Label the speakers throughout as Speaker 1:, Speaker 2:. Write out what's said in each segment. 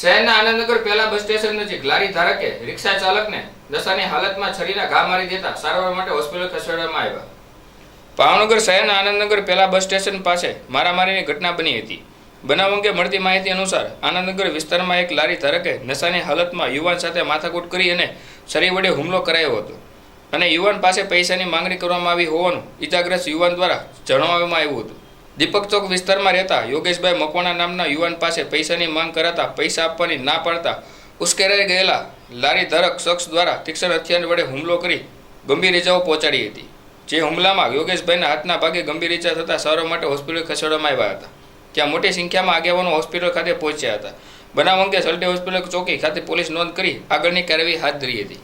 Speaker 1: શહેરના આનંદનગર પહેલા bus station નજીક લારી ધારકે રિક્ષા ચાલકને દશાની હાલતમાં છરીના ઘા મારી દેતા સારવાર માટે હોસ્પિટલ ખસેડવામાં આવ્યા. ભાવનગર શહેરના આનંદનગર પહેલા બસ સ્ટેશન પાસે મારામારીની ઘટના બની હતી. બનાવ અંગે મળતી માહિતી અનુસાર આનંદનગર વિસ્તારમાં એક લારી ધારકે નશાની હાલતમાં યુવાન સાથે માથાકૂટ કરી અને છરી વડે હુમલો કરાયો હતો. અને યુવાન પાસે પૈસાની માંગણી કરવામાં આવી હોવાનું ઇજાગ્રસ્ત યુવાન દ્વારા જણાવવામાં આવ્યું હતું. દીપક ચોક વિસ્તારમાં રહેતા યોગેશભાઈ મકવાણા નામના યુવાન પાસે પૈસાની માંગ કરાતા પૈસા આપવાની ના પાડતા ઉશ્કેરાઈ ગયેલા લારી ધારક શખ્સ દ્વારા તીક્ષણ હથિયાર વડે હુમલો કરી ગંભીર ઇજાઓ પહોંચાડી હતી. જે હુમલામાં યોગેશભાઈના હાથના ભાગે ગંભીર ઇજા થતાં સારવાર માટે હોસ્પિટલ ખસેડવામાં આવ્યા હતા. ત્યાં મોટી સંખ્યામાં આગેવાનો હોસ્પિટલ ખાતે પહોંચ્યા હતા. બનાવ અંગે સલટી હોસ્પિટલ ચોકી ખાતે પોલીસ નોંધ કરી આગળની કાર્યવાહી હાથ ધરી હતી.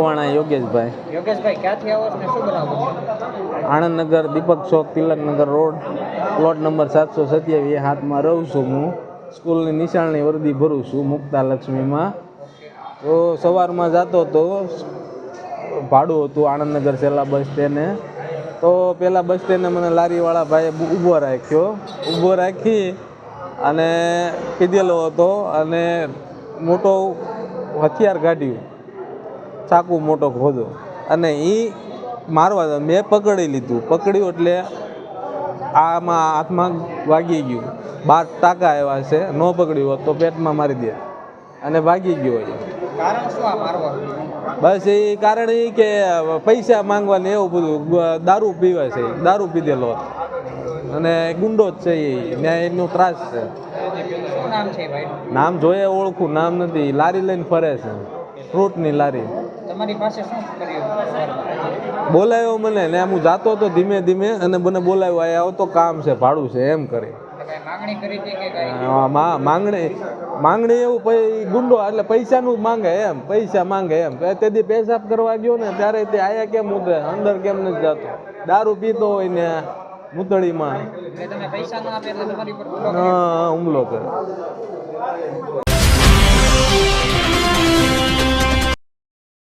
Speaker 2: મકવાણા યોગેશભાઈ?
Speaker 3: યોગેશભાઈ ક્યાંથી આવો ને શું બનાવો
Speaker 2: Anandnagar Deepak Chowk Tilaknagar road. Plot number સાતસો સત્યાવીસ હાથમાં રહું છું હું. સ્કૂલની નિશાળની વર્દી ભરું છું મુક્તા લક્ષ્મીમાં. તો સવારમાં જતો તો ભાડું હતું આણંદનગર છેલ્લા બસ સ્ટેને તો પહેલાં બસ સ્ટેન્ડે મને લારીવાળા ભાઈએ ઊભો રાખ્યો. ઊભો રાખી અને કીધેલો હતો અને મોટો હથિયાર કાઢ્યું ચાકુ મોટો ખોદો. અને એ મારવા મેં પકડી લીધું. પકડ્યું એટલે આમાં હાથમાં વાગી ગયું. બાર ટાંકા આવ્યા છે. ન પકડ્યું હોત તો પેટમાં મારી દે. અને ભાગી ગયો
Speaker 3: હોય. શું
Speaker 2: બસ એ કારણ એ કે પૈસા માંગવાને એવું બધું. દારૂ પીવે છે. દારૂ પીધેલો અને ગુંડો જ છે એ ત્યાં એનું ત્રાસ છે.
Speaker 3: નામ
Speaker 2: જોઈએ ઓળખું. નામ નથી. લારી લઈને ફરે છે. ફ્રૂટની લારી.
Speaker 3: તમારી પાસે શું કર્યું?
Speaker 2: બોલાયો મને ને હું જાતો હતો ધીમે ધીમે અને મને બોલાવ્યો આ આવતો કામ છે ભાડું છે એમ કરી.
Speaker 3: માંગણી
Speaker 2: માંગણી એવું પછી ગુંડો એટલે પૈસાનું માંગે એમ પૈસા માંગે એમ. તેથી પેશાબ કરવા ગયો ને ત્યારે તે આયા કેમ ઉતરે અંદર કેમ નથી જતો? દારૂ પીતો હોય ને મૂતળીમાં.
Speaker 3: હુમલો કર્યો?
Speaker 2: હા, હુમલો કરે.